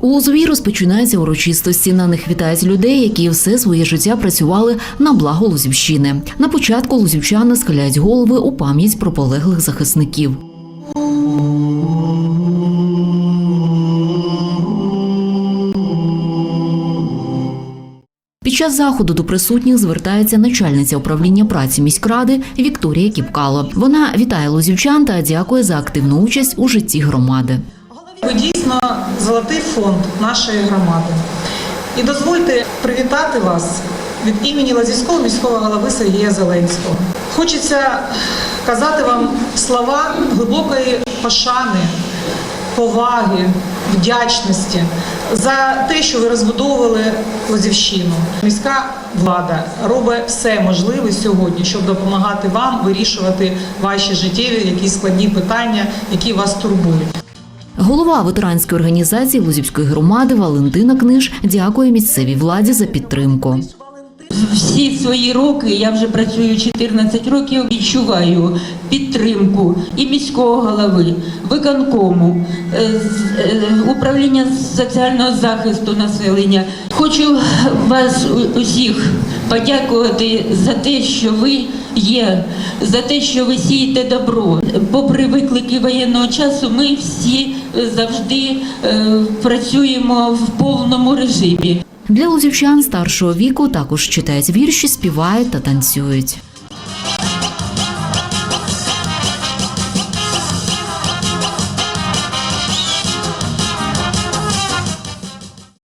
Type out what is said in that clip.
У Лозовій розпочинаються урочистості. На них вітають людей, які все своє життя працювали на благо Лозівщини. На початку лозівчани схиляють голови у пам'ять про полеглих захисників. Під час заходу до присутніх звертається начальниця управління праці міськради Вікторія Кіпкало. Вона вітає лозівчан та дякує за активну участь у житті громади. Ви дійсно золотий фонд нашої громади. І дозвольте привітати вас від імені Лазівського міського голови Сергія Зеленського. Хочеться казати вам слова глибокої пошани, поваги, вдячності за те, що ви розбудовували Лозівщину. Міська влада робить все можливе сьогодні, щоб допомагати вам вирішувати ваші життєві якісь складні питання, які вас турбують. Голова ветеранської організації Лозівської громади Валентина Книж дякує місцевій владі за підтримку. Всі свої роки я вже працюю 14 років. Відчуваю підтримку і міського голови, виконкому, е, е, управління соціального захисту населення. Хочу вас усіх подякувати за те, що ви є, за те, що ви сієте добро. Попри виклики воєнного часу, ми всі е, завжди е, працюємо в повному режимі. Для лозівчан старшого віку також читають вірші, співають та танцюють.